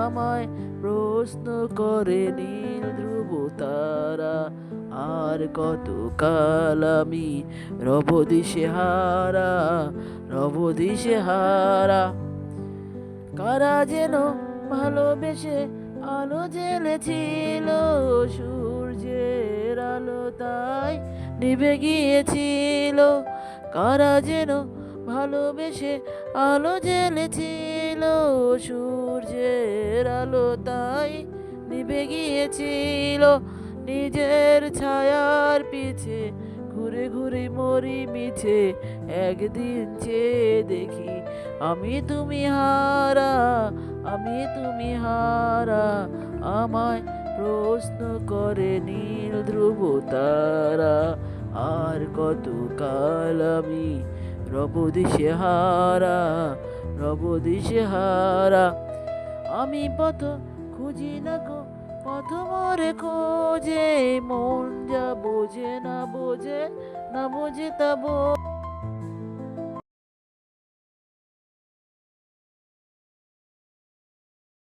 আমায় প্রশ্ন করে নীল ধ্রুব তারা, আর কত কাল আমি রব দিশে হারা, রব দিশে হারা? কারা যেন ভালোবেসে আলো জ্বেলেছিল, সূর্যের আলো তাই নিভে গিয়েছিল। কারা যেন ভালোবেসে আলো জ্বেলেছিল সূর্যের আলো তাই নিভে গিয়েছিল নিজের ছায়ার পিছে। ঘুরে ঘুরে মরি মিছে, একদিন চেয়ে দেখি আমি তুমি হারা, আমি তুমি হারা। আমায় প্রশ্ন করে নীল ধ্রুব তারা, আর কত কাল আমি রব দিশে হারা? রব দিশে হারা আমি পথ খুঁজি না গো, পথ মরে খোঁজে। মন যা বোঝে না বোঝে না বোঝে তা